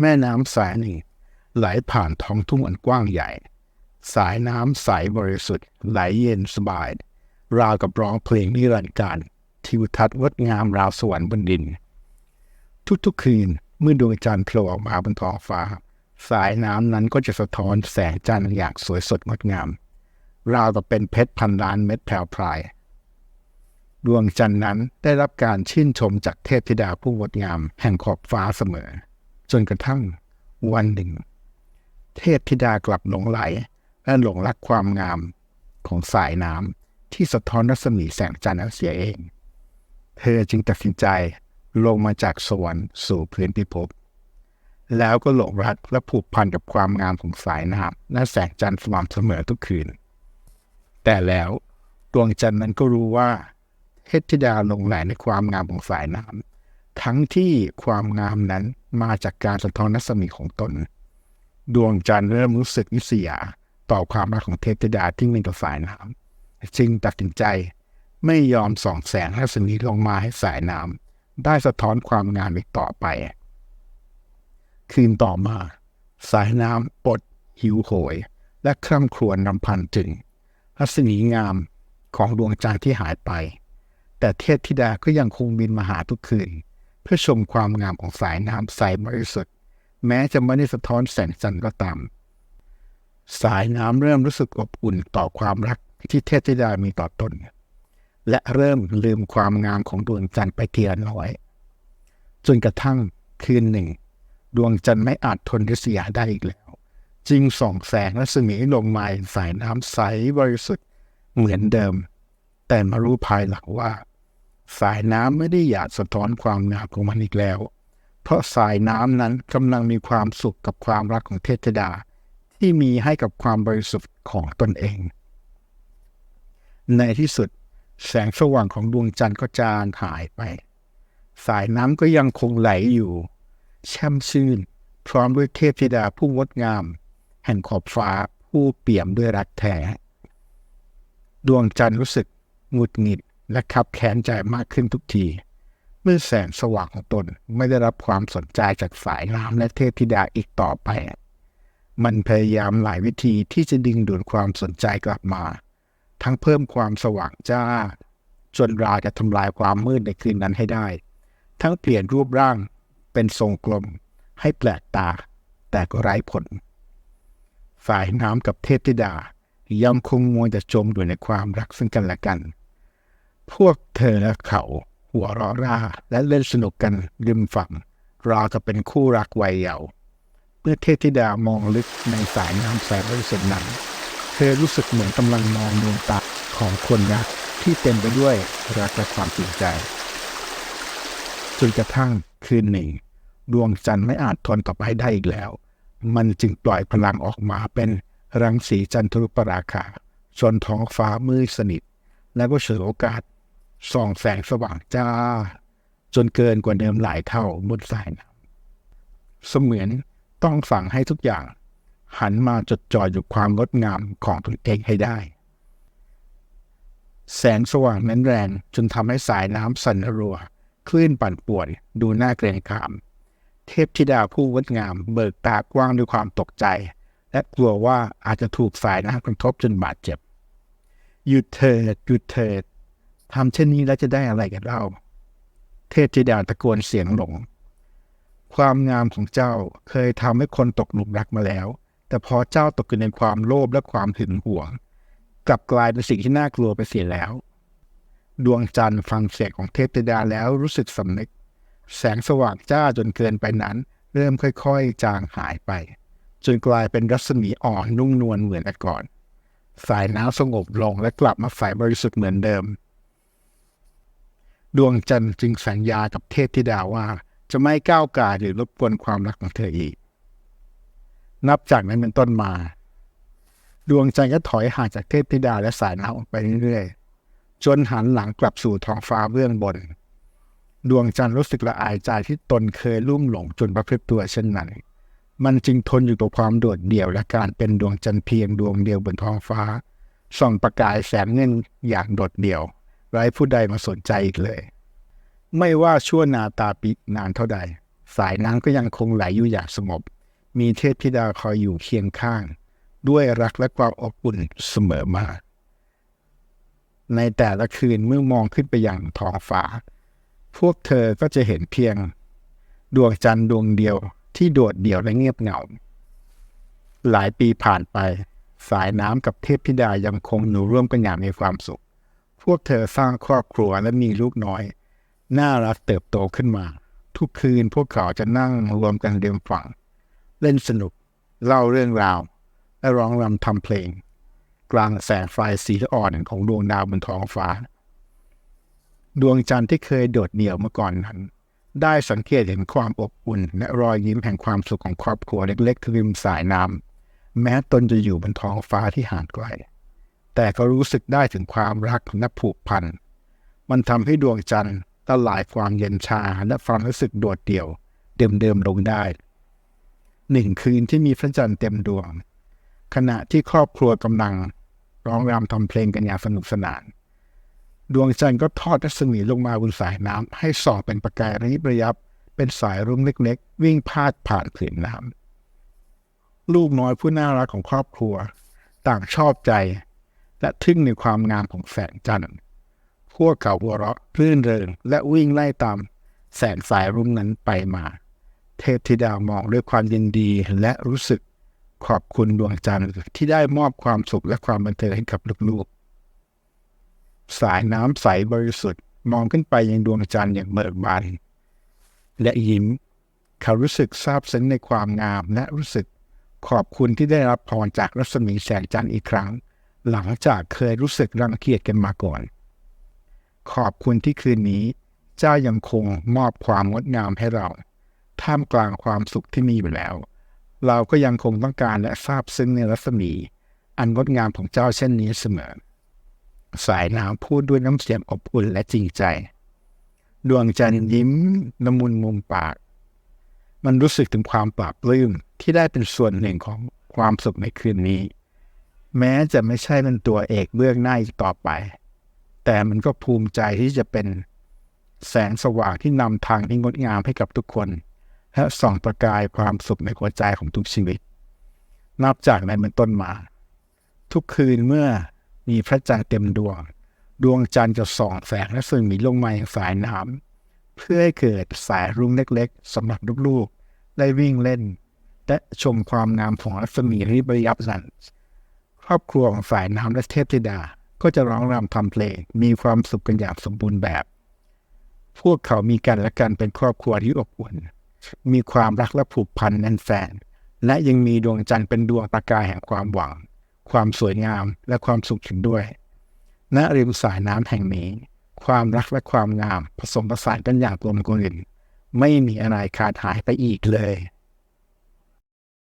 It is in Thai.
แม่น้ำสายหนึ่งไหลผ่านท้องทุ่งอันกว้างใหญ่ สายน้ำใสบริสุทธิ์ไหลเย็นสบาย ราวกับร้องเพลงนิรันดร์การทิวทัศน์งดงามราวสวรรค์บนดิน ทุกๆคืนเมื่อดวงจันทร์โผล่ออกมาบนท้องฟ้า สายน้ำนั้นก็จะสะท้อนแสงจันทร์อย่างสวยสดงดงาม ราวกับเป็นเพชรพันล้านเม็ดแผ่วพราย ดวงจันทร์นั้นได้รับการชื่นชมจากเทพธิดาผู้งดงามแห่งขอบฟ้าเสมอ จนกระทั่งวันหนึ่ง เทพธิดากลับหลงไหล และหลงรักความงามของสายน้ำที่สะท้อนรัศมีแสงจันทร์เสียเอง เธอจึงตัดสินใจลงมาจากสวรรค์สู่พื้นพิภพแล้วก็หลงรักและผูกพันกับความงามของสายน้ำและแสงจันทร์สม่ำเสมอทุกคืน แต่แล้วดวงจันทร์นั้นก็รู้ว่าเทพธิดาหลงไหลในความงามของสายน้ำ ทั้งที่ความงามนั้นมาจากการสะท้อนรัศมีของตน ดวงจันทร์เริ่มรู้สึกนิสยาต่อความรักของเทพธิดาที่มีต่อสายน้ำจึงตัดสินใจไม่ยอมส่องแสงรัศมีลงมาให้สายน้ำได้สะท้อนความงามอีกต่อไป คืนต่อมา สายน้ำปดหิวโหย และคร่ำครวญรำพันถึงรัศมีงามของดวงจันทร์ที่หายไป แต่เทพธิดาก็ยังคงบินมาหาทุกคืน พื่อชมความงามของสายน้ำใสบริสุทธิ์แม้จะไม่ได้สะท้อนแสงจันทร์ก็ตาม สายน้ำเริ่มรู้สึกอบอุ่นต่อความรักที่เทพธิดามีต่อตน และเริ่มลืมความงามของดวงจันทร์ไปทีละน้อย จนกระทั่งคืนหนึ่ง ดวงจันทร์ไม่อาจทนริษยาได้อีกแล้ว จึงส่องแสงรัศมีลงมาสายน้ำใสบริสุทธิ์เหมือนเดิม แต่มารู้ภายหลังว่า สายน้ำไม่ได้อยากสะท้อนความงามของมันอีกแล้ว เพราะสายน้ำนั้นกำลังมีความสุขกับความรักของเทพธิดา ที่มีให้กับความบริสุทธิ์ของตนเอง ในที่สุด แสงสว่างของดวงจันทร์ก็จางหายไป สายน้ำก็ยังคงไหลอยู่ แช่มชื่น พร้อมด้วยเทพธิดาผู้งดงาม แห่งขอบฟ้าผู้เปี่ยมด้วยรักแท้ ดวงจันทร์รู้สึกหงุดหงิด และขับแค้นใจมากขึ้นทุกที เมื่อแสงสว่างของตนไม่ได้รับความสนใจจากสายน้ำและเทพธิดาอีกต่อไป มันพยายามหลายวิธีที่จะดึงดูดความสนใจกลับมา ทั้งเพิ่มความสว่างจ้า จนราจะทำลายความมืดในคืนนั้นให้ได้ ทั้งเปลี่ยนรูปร่างเป็นทรงกลมให้แปลกตา แต่ก็ไร้ผลสายน้ำกับเทพธิดายังคงมัวจะจมอยู่ในความรักซึ่งกันและกัน พวกเธอและเขาหัวเราะร่าและเล่นสนุกกันริมฝั่งราวกับเป็นคู่รักวัยเยาว์เมื่อเทพธิดามองลึกในสายน้ำแสนบริสุทธิ์นั้น เธอรู้สึกเหมือนกำลังมองดวงตาของคนรักที่เต็มไปด้วยรักและความจริงใจจนกระทั่งคืนหนึ่ง ดวงจันทร์ไม่อาจทนต่อไปได้อีกแล้ว มันจึงปล่อยพลังออกมาเป็นรังสีจันทรุปราคาจนท้องฟ้ามืดสนิท แล้วก็เฉลยโอกาส ส่องแสงสว่างจ้า จนเกินกว่าเดิมหลายเท่าบนสายน้ำเสมือนต้องสั่งให้ทุกอย่าง หันมาจดจ่ออยู่ความงดงามของตนเองให้ได้ แสงสว่างนั้นแรงจนทำให้สายน้ำสั่นรัว คลื่นปั่นป่วนดูน่าเกรงขาม เทพธิดาผู้งดงาม เบิกตากว้างด้วยความตกใจ และกลัวว่าอาจจะถูกสายน้ำกระทบจนบาดเจ็บหยุดเถิดหยุดเถิด ทำเช่นนี้แล้วจะได้อะไรกันเล่า เทพธิดาตะโกนเสียงหลง ความงามของเจ้าเคยทำให้คนตกหลุมรักมาแล้ว แต่พอเจ้าตกอยู่ในความโลภและความหึงหวง กลับกลายเป็นสิ่งที่น่ากลัวไปเสียแล้ว ดวงจันทร์ฟังเสียงของเทพธิดาแล้วรู้สึกสำนึก แสงสว่างจ้าจนเกินไปนั้น เริ่มค่อยๆ จางหายไป จนกลายเป็นรัศมีอ่อนนุ่มนวลเหมือนแต่ก่อน สายน้ำสงบลงและกลับมาใสบริสุทธิ์เหมือนเดิม ดวงจันทร์จึงสัญญากับเทพธิดาว่า จะไม่ก้าวกายหรือรบกวนความรักของเธออีก นับจากนั้นเป็นต้นมา ดวงจันทร์ก็ถอยห่างจากเทพธิดาและสายน้ำออกไปเรื่อยๆ จนหันหลังกลับสู่ท้องฟ้าเบื้องบน ดวงจันทร์รู้สึกละอายใจที่ตนเคยลุ่มหลงจนประพฤติตัวเช่นนั้น มันจึงทนอยู่กับความโดดเดี่ยวและการเป็นดวงจันทร์เพียงดวงเดียวบนท้องฟ้า ส่องประกายแสงเงินอย่างโดดเดี่ยว ไร้ผู้ใดมาสนใจอีกเลย ไม่ว่าชั่วนาตาปินานเท่าใด สายน้ำก็ยังคงไหลอยู่อย่างสงบ มีเทพธิดาคอยอยู่เคียงข้าง ด้วยรักและความอบอุ่นเสมอมา ในแต่ละคืนเมื่อมองขึ้นไปยังท้องฟ้า พวกเธอก็จะเห็นเพียง ดวงจันทร์ดวงเดียวที่โดดเดี่ยวและเงียบเหงา หลายปีผ่านไป สายน้ำกับเทพธิดายังคงอยู่ร่วมกันอย่างมีความสุข พวกเธอสร้างครอบครัวและมีลูกน้อย น่ารักเติบโตขึ้นมา ทุกคืนพวกเขาจะนั่งรวมกันริมฝั่ง เล่นสนุก เล่าเรื่องราว และร้องรำทำเพลง กลางแสงไฟสีอ่อนของดวงดาวบนท้องฟ้า ดวงจันทร์ที่เคยโดดเดี่ยวเมื่อก่อนนั้น ได้สังเกตเห็นความอบอุ่น และรอยยิ้มแห่งความสุขของครอบครัวเล็กๆริมสายน้ำแม้ตนจะอยู่บนท้องฟ้าที่ห่างไกล แต่ก็รู้สึกได้ถึงความรักและผูกพัน มันทำให้ดวงจันทร์ละลายความเย็นชาและความรู้สึกโดดเดี่ยว เดิมๆลงได้หนึ่งคืนที่มีพระจันทร์เต็มดวง ขณะที่ครอบครัวกำลังร้องรำทำเพลงกันอย่างสนุกสนาน ดวงจันทร์ก็ทอดรัศมีลงมาบนสายน้ำให้ส่อเป็นประกายระยิบระยับ เป็นสายรุ้งเล็ก ๆ วิ่งพาดผ่านผืนน้ำลูกน้อยผู้น่ารักของครอบครัว ต่างชอบใจ และทึ่งในความงามของแสงจันทร์ พวกเขาหัวเราะรื่นเริงและวิ่งไล่ตามแสงสายรุ้งนั้นไปมา เทพธิดามองด้วยความยินดีและรู้สึกขอบคุณดวงจันทร์ที่ได้มอบความสุขและความบันเทิงให้กับลูกๆ สายน้ำใสบริสุทธิ์มองขึ้นไปยังดวงจันทร์อย่างเบิกบานและยิ้ม เขารู้สึกซาบซึ้งในความงามและรู้สึกขอบคุณที่ได้รับพรจากรัศมีแสงจันทร์อีกครั้ง หลังจากเคยรู้สึกรังเกียจกันมาก่อน ขอบคุณที่คืนนี้ เจ้ายังคงมอบความงดงามให้เรา ท่ามกลางความสุขที่มีอยู่แล้ว เราก็ยังคงต้องการและซาบซึ้งในรัศมี อันงดงามของเจ้าเช่นนี้เสมอ สายน้ำพูดด้วยน้ำเสียงอบอุ่นและจริงใจ ดวงจันทร์ยิ้มละมุนมุมปาก มันรู้สึกถึงความปลาบปลื้มที่ได้เป็นส่วนหนึ่งของความสุขในคืนนี้ แม้จะไม่ใช่เป็นตัวเอกเบื้องหน้าอีกต่อไป แต่มันก็ภูมิใจที่จะเป็นแสงสว่างที่นำทางที่งดงามให้กับทุกคน และส่องประกายความสุขในหัวใจของทุกชีวิต นับจากนั้นเป็นต้นมา ทุกคืนเมื่อมีพระจันทร์เต็มดวง ดวงจันทร์จะส่องแสงและซึ่งมีลงมาอย่างสายน้ำเพื่อให้เกิดสายรุ้งเล็กๆสำหรับลูกๆ ได้วิ่งเล่น และชมความงามของรัศมีริบระยับนั้น ครอบครัวของสายน้ำและเทพธิดา ก็จะร้องรำทำเพลง มีความสุขกันอย่างสมบูรณ์แบบ พวกเขามีกันและกันเป็นครอบครัวที่อบอุ่น มีความรักและผูกพันแน่นแฟน และยังมีดวงจันทร์เป็นดวงประกายแห่งความหวัง ความสวยงามและความสุขถึงด้วย ณ ริมสายน้ำแห่งนี้ ความรักและความงามผสมผสานกันอย่างกลมกลืน ไม่มีอะไรขาดหายไปอีกเลย